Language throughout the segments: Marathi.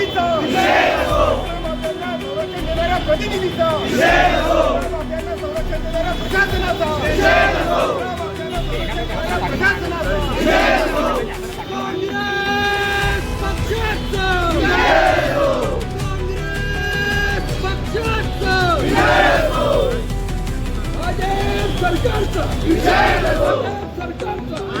प्रतिनिधीचा संरक्षण देणाऱ्या प्रतिनिधीचा संरक्षण देणाऱ्या प्रशासनाचा सरकारचा सरकारचा सरकारचा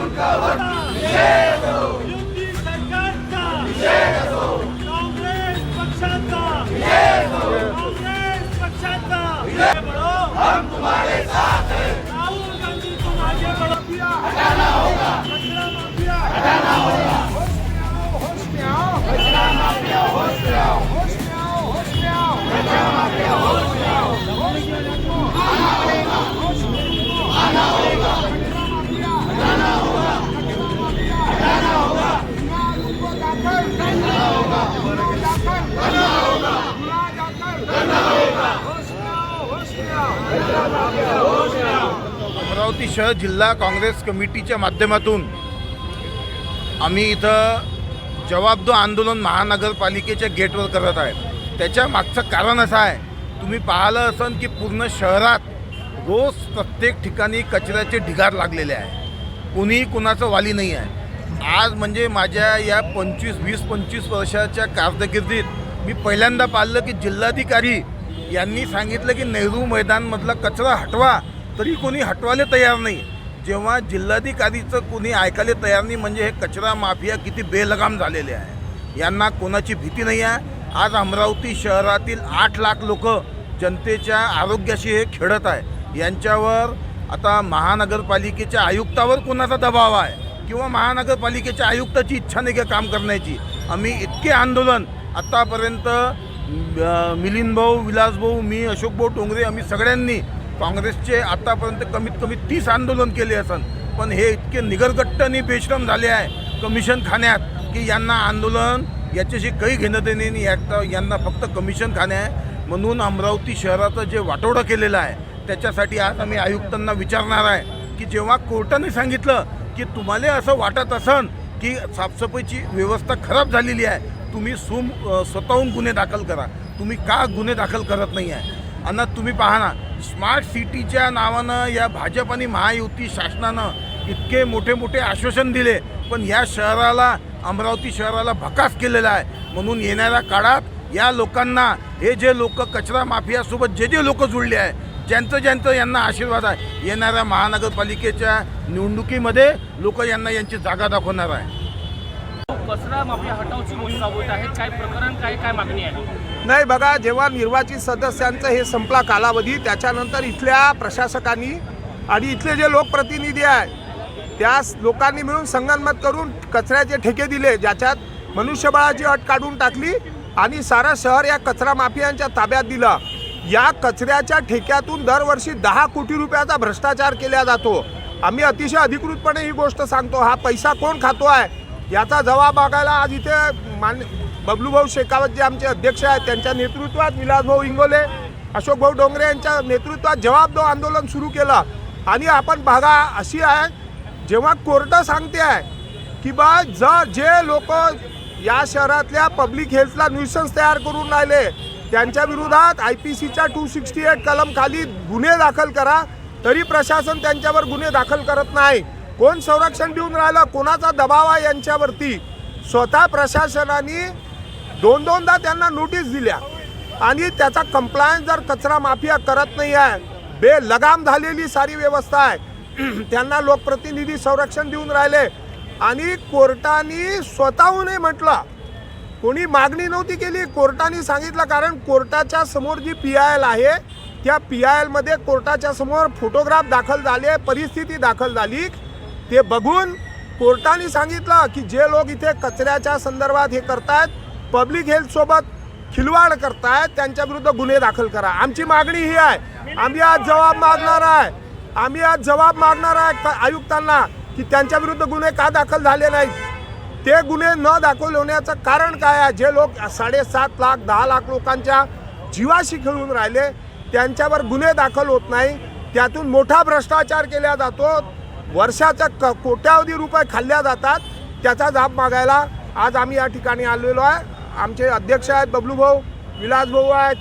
युती सरकारचा अमरावती शहर जिल्हा काँग्रेस कमिटीच्या माध्यमातून आम्ही इथं जवाबदो आंदोलन महानगरपालिकेच्या गेटवर करत आहे त्याच्या मागचं कारण असं आहे तुम्ही पाहिलं असन की पूर्ण शहरात रोज प्रत्येक ठिकाणी कचऱ्याचे ढिगार लागलेले आहे. कुणीही कुणाचं वाली नाही आहे. आज म्हणजे माझ्या या पंचवीस वीस पंचवीस वर्षाच्या कारकिर्दीत मी पहिल्यांदा पाहिलं की जिल्हाधिकारी यांनी सांगितलं की नेहरू मैदानमधला कचरा हटवा. तरी कोणी हटवायला तयार नाही. जेव्हा जिल्हाधिकारीचं कोणी ऐकायला तयार नाही म्हणजे हे कचरा माफिया किती बेलगाम झालेले आहे. यांना कोणाची भीती नाही आहे. आज अमरावती शहरातील आठ लाख लोक जनतेच्या आरोग्याशी हे खेळत आहे. यांच्यावर आता महानगरपालिकेच्या आयुक्तावर कोणाचा दबाव आहे? किंवा महानगरपालिकेच्या आयुक्ताची इच्छा नाही का काम करण्याची? आम्ही इतके आंदोलन आत्तापर्यंत मिलिंदभाऊ मिलिंद भाऊ मी अशोक भाऊ टोंगरे आम्ही सगळ्यांनी काँग्रेसचे आत्तापर्यंत कमीत कमी तीस आंदोलन केले असन पण हे इतके निगरगट्ट आणि बेश्रम झाले आहे कमिशन खाण्यात की यांना आंदोलन याच्याशी काही घेणं देणे नाही. यात- यांना फक्त कमिशन खाणे आहे. म्हणून अमरावती शहराचं जे वाटोडं केलेलं आहे त्याच्यासाठी आज आम्ही आयुक्तांना विचारणार आहे की जेव्हा कोर्टाने सांगितलं की तुम्हाला असं वाटत असन की साफसफाईची व्यवस्था खराब झालेली आहे तुम्ही सुम स्वतःहून गुन्हे दाखल करा. तुम्ही का गुन्हे दाखल करत नाही आहे आणि तुम्ही पाहा ना स्मार्ट सिटीच्या नावानं या भाजप आणि महायुती शासनानं इतके मोठे मोठे आश्वासन दिले. पण या शहराला अमरावती शहराला भकास केलेला आहे. म्हणून येणाऱ्या काळात या लोकांना हे जे लोक कचरा माफियासोबत जे जे लोक जुळले आहे ज्यांचं ज्यांचं यांना आशीर्वाद आहे येणाऱ्या महानगरपालिकेच्या निवडणुकीमध्ये लोक यांना यांची जागा दाखवणार आहे. कचरा माफिया हटावची मोहीम राबवत आहेत. काय प्रकरण काय काय मागणी आहे? नाही बघा जेव्हा निर्वाचित सदस्यांचं हे संपला कालावधी त्याच्यानंतर इथल्या प्रशासकांनी आणि इथले जे लोकप्रतिनिधी आहे त्या लोकांनी मिळून संगनमत करून कचऱ्याचे ठेके दिले ज्याच्यात मनुष्यबळाची अट काढून टाकली आणि सारा शहर या कचरा माफियांच्या ताब्यात दिलं. या कचऱ्याच्या ठेक्यातून दरवर्षी दहा कोटी रुपयाचा भ्रष्टाचार केला जातो. आम्ही अतिशय अधिकृतपणे ही गोष्ट सांगतो हा पैसा कोण खातो आहे याचा जबाब बघायला आज इथे मान बबलूभाऊ शेखावत जे आमचे अध्यक्ष आहेत त्यांच्या नेतृत्वात विलासभाऊ इंगोले अशोकभाऊ डोंगरे यांच्या नेतृत्वात जवाब दो आंदोलन सुरू केलं. आणि आपण बघा अशी आहे जेव्हा कोर्ट सांगते आहे की बा ज जे लोक या शहरातल्या पब्लिक हेल्थला न्यूसन्स तयार करून राहिले त्यांच्या विरोधात आय पी सीच्या टू सिक्स्टी एट कलम खाली गुन्हे दाखल करा तरी प्रशासन त्यांच्यावर गुन्हे दाखल करत नाही. कोण संरक्षण देऊन राहिलं कोणाचा दबाव आहे यांच्यावरती? स्वतः प्रशासनाने दोन दोनदा त्यांना नोटीस दिल्या. आणि त्याचा कंप्लायन्स जर कचरा माफिया करत नाही आहे बेलगाम झालेली सारी व्यवस्था आहे त्यांना लोकप्रतिनिधी संरक्षण देऊन राहिले. आणि कोर्टाने स्वतःहूनही म्हटलं कोणी मागणी नव्हती केली कोर्टाने सांगितलं कारण कोर्टाच्या समोर जी पी आय एल आहे त्या पी आय एलमध्ये कोर्टाच्या समोर फोटोग्राफ दाखल झाले परिस्थिती दाखल झाली. ते बघून कोर्टाने सांगितलं की जे लोक इथे कचऱ्याच्या संदर्भात हे करतायत पब्लिक हेल्थसोबत खिलवाड करतायत त्यांच्या विरुद्ध गुन्हे दाखल करा. आमची मागणी ही आहे. आम्ही आज जबाब मागणार आहे. आम्ही आज जबाब मागणार आहे आयुक्तांना की त्यांच्या विरुद्ध गुन्हे का दाखल झाले नाहीत? ते गुन्हे न दाखल होण्याचं कारण काय आहे? जे लोक साडेसात लाख दहा लाख लोकांच्या जीवाशी खेळून राहिले त्यांच्यावर गुन्हे दाखल होत नाही. त्यातून मोठा भ्रष्टाचार केला जातो. वर्षाचा क कोट्यावधी रुपये खाल्ल्या जातात त्याचा जाब मागायला आज आम्ही या ठिकाणी आलेलो आहे. आमचे अध्यक्ष आहेत बबलूभाऊ विलासभाऊ आहेत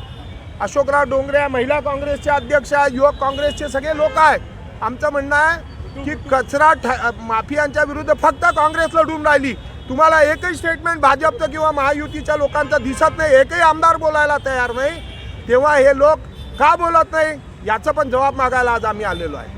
अशोकराव डोंगरे महिला काँग्रेसचे अध्यक्ष आहे युवक काँग्रेसचे सगळे लोक आहेत. आमचं म्हणणं आहे की कचरा ठ माफियांच्या विरुद्ध फक्त काँग्रेस लढून राहिली. तुम्हाला एकही स्टेटमेंट भाजपचं किंवा महायुतीच्या लोकांचं दिसत नाही एकही आमदार बोलायला तयार नाही. तेव्हा हे लोक का बोलत नाही याचं पण जबाब मागायला आज आम्ही आलेलो आहे.